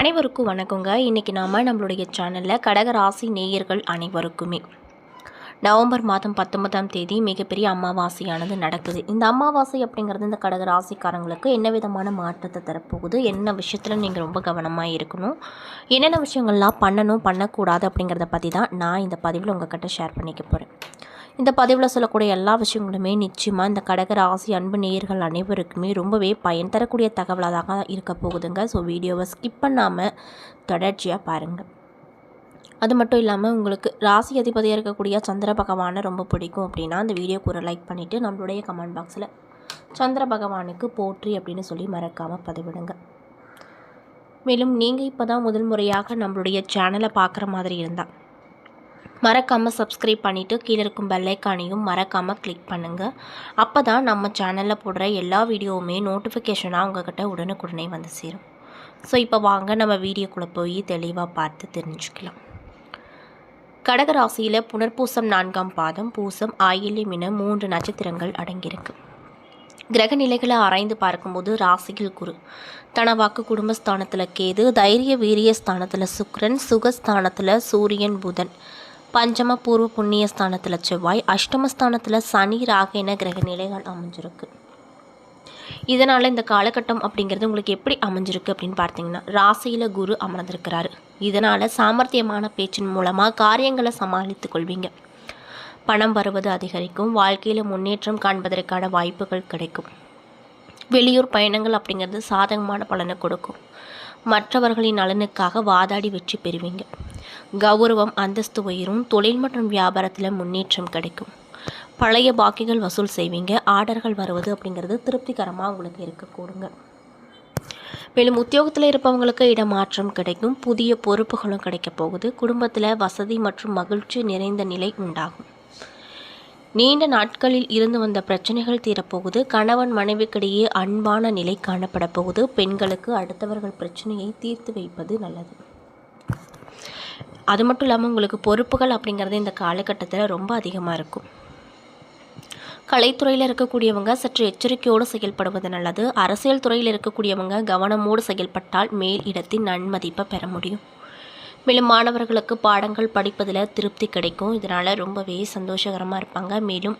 அனைவருக்கும் வணக்கங்க. இன்றைக்கி நாம் நம்மளுடைய சேனலில் கடகராசி நேயர்கள் அனைவருக்குமே. நவம்பர் மாதம் பத்தொன்பதாம் தேதி மிகப்பெரிய அமாவாசையானது நடக்குது. இந்த அமாவாசை அப்படிங்கிறது இந்த கடக ராசிக்காரங்களுக்கு என்ன விதமான மாற்றத்தை தரப்போகுது? என்ன விஷயத்தில் நீங்கள் ரொம்ப கவனமாக இருக்கணும்? என்னென்ன விஷயங்கள்லாம் பண்ணணும் பண்ணக்கூடாது அப்படிங்கிறத பற்றி தான் நான் இந்த பதிவில் உங்ககிட்ட ஷேர் பண்ணிக்க போகிறேன் இந்த பதிவில் சொல்லக்கூடிய எல்லா விஷயங்களுமே நிச்சயமாக இந்த கடக ராசி அன்பு நேயர்கள் அனைவருக்குமே ரொம்பவே பயன் தரக்கூடிய தகவலாக தான் இருக்க போகுதுங்க. ஸோ வீடியோவை ஸ்கிப் பண்ணாமல் தொடர்ச்சியாக பாருங்கள் அது மட்டும் இல்லாமல் உங்களுக்கு ராசி அதிபதியாக இருக்கக்கூடிய சந்திர பகவானை ரொம்ப பிடிக்கும் அப்படின்னா அந்த வீடியோக்கு ஒரு லைக் பண்ணிவிட்டு நம்மளுடைய கமெண்ட் பாக்ஸில் சந்திர பகவானுக்கு போற்றி அப்படின்னு சொல்லி மறக்காமல் பதிவிடுங்க. மேலும் நீங்கள் இப்போ தான் முதல் முறையாக நம்மளுடைய சேனலை பார்க்குற மாதிரி இருந்தால் மறக்காமல் சப்ஸ்கிரைப் பண்ணிவிட்டு கீழே இருக்கும் பெல்லைக்கானையும் மறக்காமல் கிளிக் பண்ணுங்கள் அப்போ தான் நம்ம சேனலில் போடுற எல்லா வீடியோவுமே நோட்டிஃபிகேஷனாக உங்ககிட்ட உடனுக்குடனே வந்து சேரும். ஸோ இப்போ வாங்க நம்ம வீடியோக்குள்ளே போய் தெளிவாக பார்த்து தெரிஞ்சுக்கலாம். கடகராசியில் புனர்பூசம் நான்காம் பாதம் பூசம் ஆயில்யம் என மூன்று நட்சத்திரங்கள் அடங்கியிருக்கு. கிரக நிலைகளை ஆராய்ந்து பார்க்கும்போது ராசியில் குரு. தனவாக்கு குடும்பஸ்தானத்தில் கேது தைரிய வீரிய ஸ்தானத்தில் சுக்ரன் சுகஸ்தானத்தில் சூரியன் புதன். பஞ்சம பூர்வ புண்ணிய ஸ்தானத்தில் செவ்வாய் அஷ்டமஸ்தானத்தில் சனி ராக என கிரக நிலைகள் அமைஞ்சிருக்கு. இதனால் இந்த காலகட்டம் அப்படிங்கிறது உங்களுக்கு எப்படி அமைஞ்சிருக்கு அப்படின்னு பார்த்தீங்கன்னா ராசியில் குரு அமர்ந்திருக்கிறாரு. இதனால் சாமர்த்தியமான பேச்சின் மூலமாக காரியங்களை சமாளித்து கொள்வீங்க. பணம் வருவது அதிகரிக்கும் வாழ்க்கையில் முன்னேற்றம் காண்பதற்கான வாய்ப்புகள் கிடைக்கும். வெளியூர் பயணங்கள் அப்படிங்கிறது சாதகமான பலனை கொடுக்கும். மற்றவர்களின் நலனுக்காக வாதாடி வெற்றி பெறுவீங்க. கௌரவம் அந்தஸ்து உயரும் தொழில் மற்றும் வியாபாரத்தில் முன்னேற்றம் கிடைக்கும். பழைய பாக்கிகள் வசூல் செய்வீங்க ஆர்டர்கள் வருவது அப்படிங்கிறது திருப்திகரமாக உங்களுக்கு இருக்கக்கூடுங்க மேலும் உத்தியோகத்தில் இருப்பவங்களுக்கு இடமாற்றம் கிடைக்கும் புதிய பொறுப்புகளும் கிடைக்கப் போகுது குடும்பத்தில் வசதி மற்றும் மகிழ்ச்சி நிறைந்த நிலை உண்டாகும். நீண்ட நாட்களில் இருந்து வந்த பிரச்சனைகள் தீரப்போகுது கணவன் மனைவிக்கிடையே அன்பான நிலை காணப்பட போகுது பெண்களுக்கு அடுத்தவர்கள் பிரச்சனையை தீர்த்து வைப்பது நல்லது. அது மட்டும் இல்லாமல் உங்களுக்கு பொறுப்புகள் அப்படிங்கிறது இந்த காலகட்டத்தில் ரொம்ப அதிகமாக இருக்கும். கலைத்துறையில் இருக்கக்கூடியவங்க சற்று எச்சரிக்கையோடு செயல்படுவது நல்லது. அரசியல் துறையில் இருக்கக்கூடியவங்க கவனமோடு செயல்பட்டால் மேல் இடத்தின் நன்மதிப்பை பெற முடியும். மேலும் மாணவர்களுக்கு பாடங்கள் படிப்பதில் திருப்தி கிடைக்கும். இதனால் ரொம்பவே சந்தோஷகரமாக இருப்பாங்க. மேலும்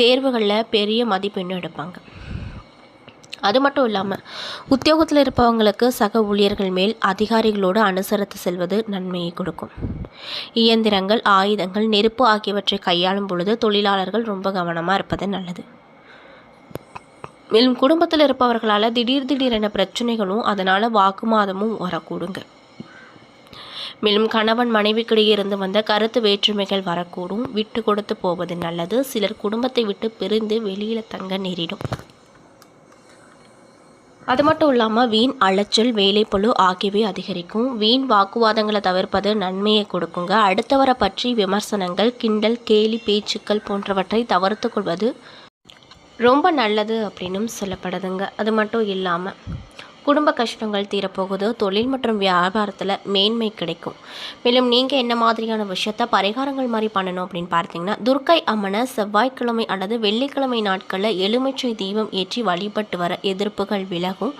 தேர்வுகளில் பெரிய மதிப்பெண்ணும் எடுப்பாங்க. அது மட்டும் இல்லாமல் உத்தியோகத்தில் இருப்பவங்களுக்கு சக ஊழியர்கள் மேல் அதிகாரிகளோடு அனுசரித்து செல்வது நன்மையை கொடுக்கும். இயந்திரங்கள் ஆயுதங்கள் நெருப்பு ஆகியவற்றை கையாளும் பொழுது தொழிலாளர்கள் ரொம்ப கவனமாக இருப்பது நல்லது. மேலும் குடும்பத்தில் இருப்பவர்களால் திடீர் திடீரென பிரச்சனைகளும் அதனால் வாக்குமாதமும் வரக்கூடுங்க. மேலும் கணவன் மனைவிக்கிடையே இருந்து வந்த கருத்து வேற்றுமைகள் வரக்கூடும். விட்டு கொடுத்து போவது நல்லது. சிலர் குடும்பத்தை விட்டு பிரிந்து வெளியில் தங்க நேரிடும். அது மட்டும் இல்லாமல் வீண் அலைச்சல் வேலைப்பழு ஆகியவை அதிகரிக்கும். வீண் வாக்குவாதங்களை தவிர்ப்பது நன்மையை கொடுக்குங்க. அடுத்தவரை பற்றி விமர்சனங்கள் கிண்டல் கேலி பேச்சுக்கள் போன்றவற்றை தவிர்த்து கொள்வது ரொம்ப நல்லது அப்படின்னும் சொல்லப்படுதுங்க. அது மட்டும் இல்லாமல் குடும்ப கஷ்டங்கள் தீரப்போகுது தொழில் மற்றும் வியாபாரத்தில் மேன்மை கிடைக்கும். மேலும் நீங்கள் என்ன மாதிரியான விஷயத்த பரிகாரங்கள் மாதிரி பண்ணணும் அப்படின்னு பார்த்தீங்கன்னா துர்க்கை அம்மனை செவ்வாய்க்கிழமை அல்லது வெள்ளிக்கிழமை நாட்களில் எலுமிச்சை தீபம் ஏற்றி வழிபட்டு வர எதிர்ப்புகள் விலகும்.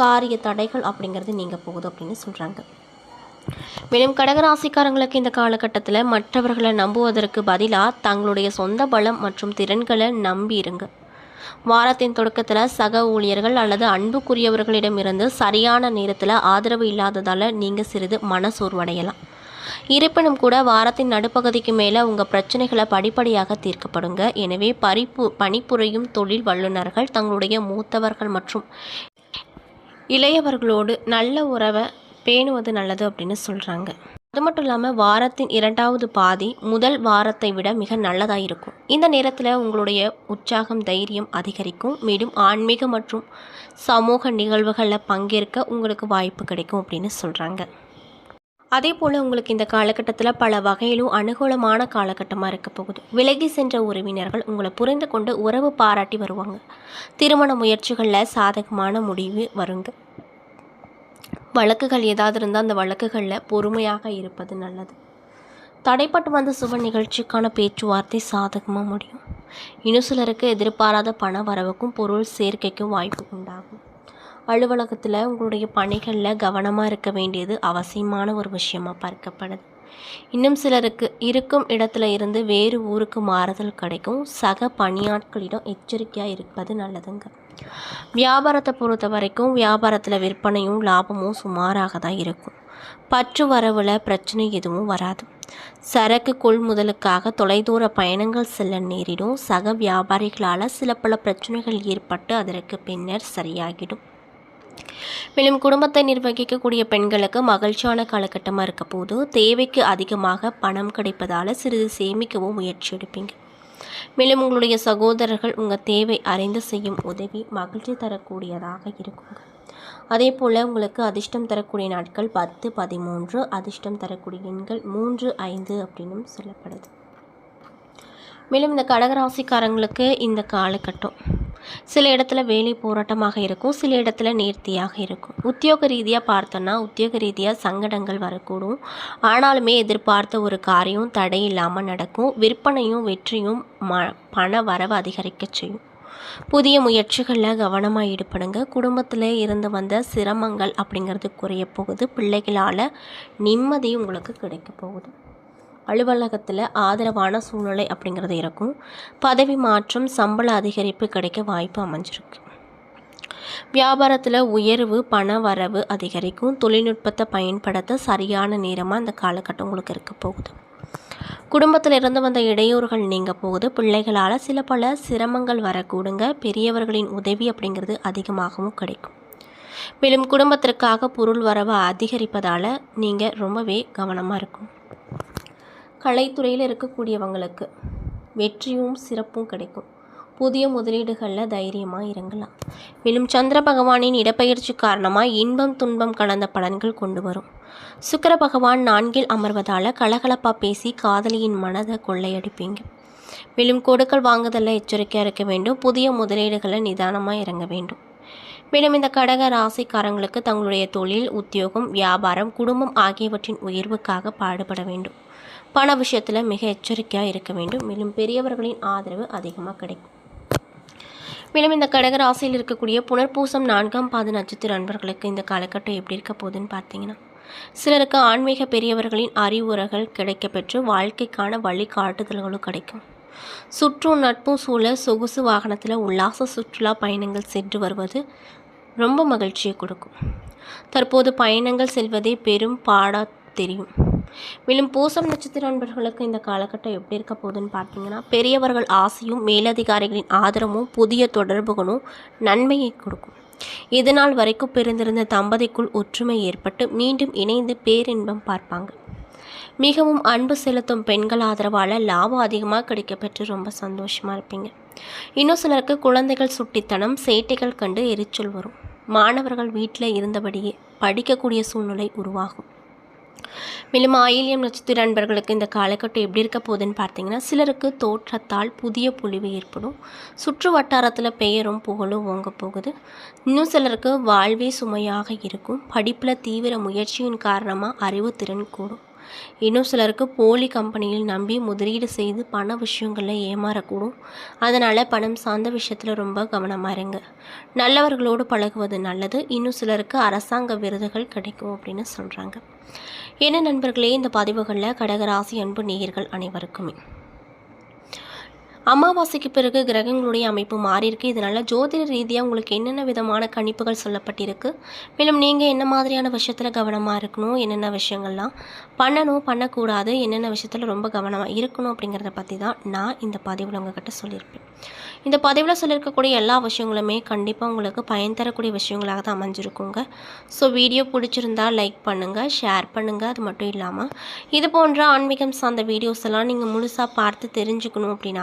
காரிய தடைகள் அப்படிங்கிறது நீங்கள் போகுது அப்படின்னு சொல்கிறாங்க மேலும் கடகராசிக்காரங்களுக்கு இந்த காலகட்டத்தில் மற்றவர்களை நம்புவதற்கு பதிலாக தங்களுடைய சொந்த பலம் மற்றும் திறன்களை நம்பி இருங்க வாரத்தின் தொடக்கத்தில் சக ஊழியர்கள் அல்லது அன்புக்குரியவர்களிடமிருந்து சரியான நேரத்தில் ஆதரவு இல்லாததால் நீங்கள் சிறிது மனசோர்வடையலாம். இருப்பினும் கூட வாரத்தின் நடுப்பகுதிக்கு மேலே உங்கள் பிரச்சனைகளை படிப்படியாக தீர்க்கப்படுங்க. எனவே பரிப்பு பணிபுரியும் தொழில் வல்லுநர்கள் தங்களுடைய மூத்தவர்கள் மற்றும் இளையவர்களோடு நல்ல உறவை பேணுவது நல்லது அப்படின்னு சொல்கிறாங்க அது மட்டும் இல்லாமல் வாரத்தின் இரண்டாவது பாதி முதல் வாரத்தை விட மிக நல்லதாக இருக்கும் இந்த நேரத்தில் உங்களுடைய உற்சாகம் தைரியம் அதிகரிக்கும். மேலும் ஆன்மீக மற்றும் சமூக நிகழ்வுகளில் பங்கேற்க உங்களுக்கு வாய்ப்பு கிடைக்கும் அப்படின்னு சொல்கிறாங்க அதே போல் உங்களுக்கு இந்த காலகட்டத்தில் பல வகையிலும் அனுகூலமான காலகட்டமாக இருக்க போகுது. விலகி சென்ற உறவினர்கள் உங்களை புரிந்து கொண்டு உறவு பாராட்டி வருவாங்க. திருமண முயற்சிகளில் சாதகமான முடிவு வருங்க. வழக்குகள் ஏதாவது இருந்தால் அந்த வழக்குகளில் பொறுமையாக இருப்பது நல்லது. தடைப்பட்டு வந்த சுப நிகழ்ச்சிக்கான பேச்சுவார்த்தை சாதகமாக முடியும். இன்னும் சிலருக்கு எதிர்பாராத பண வரவுக்கும் பொருள் சேர்க்கைக்கும் வாய்ப்பு உண்டாகும். அலுவலகத்தில் உங்களுடைய பணிகளில் கவனமாக இருக்க வேண்டியது அவசியமான ஒரு விஷயமாக பார்க்கப்படுது. இன்னும் சிலருக்கு இருக்கும் இடத்துல இருந்து வேறு ஊருக்கு மாறுதல் கிடைக்கும். சக பணியாட்களிடம் எச்சரிக்கையாக இருப்பது நல்லதுங்க. வியாபாரத்தை பொறுத்த வரைக்கும் வியாபாரத்தில் விற்பனையும் லாபமும் சுமாராக தான் இருக்கும். பற்று வரவில் பிரச்சனை எதுவும் வராது. சரக்கு கொள்முதலுக்காக தொலைதூர பயணங்கள் செல்ல நேரிடும். சக வியாபாரிகளால் சில பல பிரச்சனைகள் ஏற்பட்டு அதற்கு பின்னர் சரியாகிடும். மேலும் குடும்பத்தை நிர்வகிக்கக்கூடிய பெண்களுக்கு மகிழ்ச்சியான காலகட்டமாக இருக்க போது தேவைக்கு அதிகமாக பணம் கிடைப்பதால் சிறிது சேமிக்கவும் முயற்சி எடுப்பீங்க. மேலும் உங்களுடைய சகோதரர்கள் உங்கள் தேவை அறிந்து செய்யும் உதவி மகிழ்ச்சி தரக்கூடியதாக இருக்குங்க. அதே போல் உங்களுக்கு அதிர்ஷ்டம் தரக்கூடிய நாட்கள் பத்து பதிமூன்று அதிர்ஷ்டம் தரக்கூடிய எண்கள் மூன்று ஐந்து அப்படின்னும் சொல்லப்படுது. மேலும் இந்த கடகராசிக்காரங்களுக்கு இந்த காலகட்டம் சில இடத்துல வேலை போராட்டமாக இருக்கும் சில இடத்துல நேர்த்தியாக இருக்கும். உத்தியோக ரீதியாக பார்த்தோன்னா உத்தியோக ரீதியாக சங்கடங்கள் வரக்கூடும். ஆனாலுமே எதிர்பார்த்த ஒரு காரியம் தடை இல்லாமல் நடக்கும். விற்பனையும் வெற்றியும் ம பண வரவு அதிகரிக்க செய்யும். புதிய முயற்சிகளில் கவனமாக ஈடுபடுங்க. குடும்பத்தில் இருந்து வந்த சிரமங்கள் அப்படிங்கிறது குறைய போகுது. பிள்ளைகளால் நிம்மதி உங்களுக்கு கிடைக்க போகுது. அலுவலகத்தில் ஆதரவான சூழ்நிலை அப்படிங்கிறது இருக்கும். பதவி மாற்றம் சம்பள அதிகரிப்பு கிடைக்க வாய்ப்பு அமைஞ்சிருக்கு. வியாபாரத்தில் உயர்வு பண வரவு அதிகரிக்கும். தொழில்நுட்பத்தை பயன்படுத்த சரியான நேரமாக அந்த காலகட்டம் உங்களுக்கு இருக்க போகுது. குடும்பத்தில் இருந்து வந்த இடையூறுகள் நீங்க போகுது. பிள்ளைகளால் சில பல சிரமங்கள் வரக்கூடுங்க. பெரியவர்களின் உதவி அப்படிங்கிறது அதிகமாகவும் கிடைக்கும். மேலும் குடும்பத்திற்காக பொருள் வரவு அதிகரிப்பதால் நீங்கள் ரொம்பவே கவனமாக இருக்கும். கலைத்துறையில் இருக்கக்கூடியவங்களுக்கு வெற்றியும் சிறப்பும் கிடைக்கும். புதிய முதலீடுகளில் தைரியமாக இறங்கலாம். மேலும் சந்திர பகவானின் இடப்பெயர்ச்சி காரணமாக இன்பம் துன்பம் கலந்த பலன்கள் கொண்டு வரும். சுக்கர பகவான் நான்கில் அமர்வதால் கலகலப்பாக பேசி காதலியின் மனதை கொள்ளையடிப்பீங்க. மேலும் கொடுக்கல் வாங்குதலில் எச்சரிக்கையாக இருக்க வேண்டும். புதிய முதலீடுகளை நிதானமாக இறங்க வேண்டும். மேலும் இந்த கடக ராசிக்காரங்களுக்கு தங்களுடைய தொழில் உத்தியோகம் வியாபாரம் குடும்பம் ஆகியவற்றின் உயர்வுக்காக பாடுபட வேண்டும். பண விஷயத்தில் மிக எச்சரிக்கையாக இருக்க வேண்டும். மேலும் பெரியவர்களின் ஆதரவு அதிகமாக கிடைக்கும். மேலும் இந்த கடகராசியில் இருக்கக்கூடிய புனர்பூசம் நான்காம் பாத நட்சத்திர நண்பர்களுக்கு இந்த காலகட்டம் எப்படி இருக்க போகுதுன்னு பார்த்தீங்கன்னா சிலருக்கு ஆன்மீக பெரியவர்களின் அறிவுரைகள் கிடைக்கப்பெற்று வாழ்க்கைக்கான வழிகாட்டுதல்களும் கிடைக்கும். சுற்றும் நட்பும் சூழ சொகுசு வாகனத்தில் உல்லாச சுற்றுலா பயணங்கள் சென்று வருவது ரொம்ப மகிழ்ச்சியை கொடுக்கும். தற்போது பயணங்கள் செல்வதே பெரும் பாடா தெரியும். மேலும் பூசம் நட்சத்திர நண்பர்களுக்கு இந்த காலகட்டம் எப்படி இருக்க போகுதுன்னு பார்த்தீங்கன்னா பெரியவர்கள் ஆசையும் மேலதிகாரிகளின் ஆதரவும் புதிய தொடர்புகளும் நன்மையை கொடுக்கும். இதனால் வரைக்கும் பிறந்திருந்த தம்பதிக்குள் ஒற்றுமை ஏற்பட்டு மீண்டும் இணைந்து பேரின்பம் பார்ப்பாங்க. மிகவும் அன்பு செலுத்தும் பெண்கள் ஆதரவால் லாபம் அதிகமாக கிடைக்கப்பெற்று ரொம்ப சந்தோஷமாக இருப்பீங்க. இன்னும் சிலருக்கு குழந்தைகள் சுட்டித்தனம் சேட்டைகள் கண்டு எரிச்சல் வரும். மாணவர்கள் வீட்டில் இருந்தபடியே படிக்கக்கூடிய சூழ்நிலை உருவாகும். மேலும் ஆயில்யம் நட்சத்திர நண்பர்களுக்கு இந்த காலகட்டம் எப்படி இருக்க போகுதுன்னு பார்த்தீங்கன்னா சிலருக்கு தோற்றத்தால் புதிய பொழிவு ஏற்படும். சுற்று வட்டாரத்தில் பெயரும் புகழும் ஓங்க போகுது. இன்னும் சிலருக்கு வாழ்வே சுமையாக இருக்கும். படிப்பில் தீவிர முயற்சியின் காரணமாக அறிவுத்திறன் கூடும். இன்னும் சிலருக்கு போலி கம்பெனியில் நம்பி முதலீடு செய்து பண விஷயங்களில் ஏமாறக்கூடும். அதனால் பணம் சார்ந்த விஷயத்தில் ரொம்ப கவனமாக இருங்க. நல்லவர்களோடு பழகுவது நல்லது. இன்னும் சிலருக்கு அரசாங்க விருதுகள் கிடைக்கும் அப்படின்னு சொல்கிறாங்க என்ன நண்பர்களே இந்த பதிவுகளில் கடகராசி அன்பு நேயர்கள் அனைவருக்குமே. அமாவாசைக்கு பிறகு கிரகங்களுடைய அமைப்பு மாறியிருக்கு இதனால் ஜோதிட ரீதியாக உங்களுக்கு என்னென்ன விதமான கணிப்புகள் சொல்லப்பட்டிருக்கு? மேலும் நீங்கள் என்ன மாதிரியான விஷயத்தில் கவனமாக இருக்கணும்? என்னென்ன விஷயங்கள்லாம் பண்ணணும் பண்ணக்கூடாது? என்னென்ன விஷயத்தில் ரொம்ப கவனமாக இருக்கணும்? அப்படிங்கிறத பற்றி தான் நான் இந்த பதிவில் உங்ககிட்ட சொல்லியிருப்பேன். இந்த பதிவில் சொல்லியிருக்கக்கூடிய எல்லா விஷயங்களுமே கண்டிப்பாக உங்களுக்கு பயன் தரக்கூடிய விஷயங்களாக தான் அமைஞ்சிருக்குங்க. ஸோ வீடியோ பிடிச்சிருந்தா லைக் பண்ணுங்கள் ஷேர் பண்ணுங்கள் அது மட்டும் இல்லாமல் இது போன்ற ஆன்மீகம் சார்ந்த வீடியோஸ் எல்லாம் நீங்கள் முழுசாக பார்த்து தெரிஞ்சுக்கணும் அப்படின்னு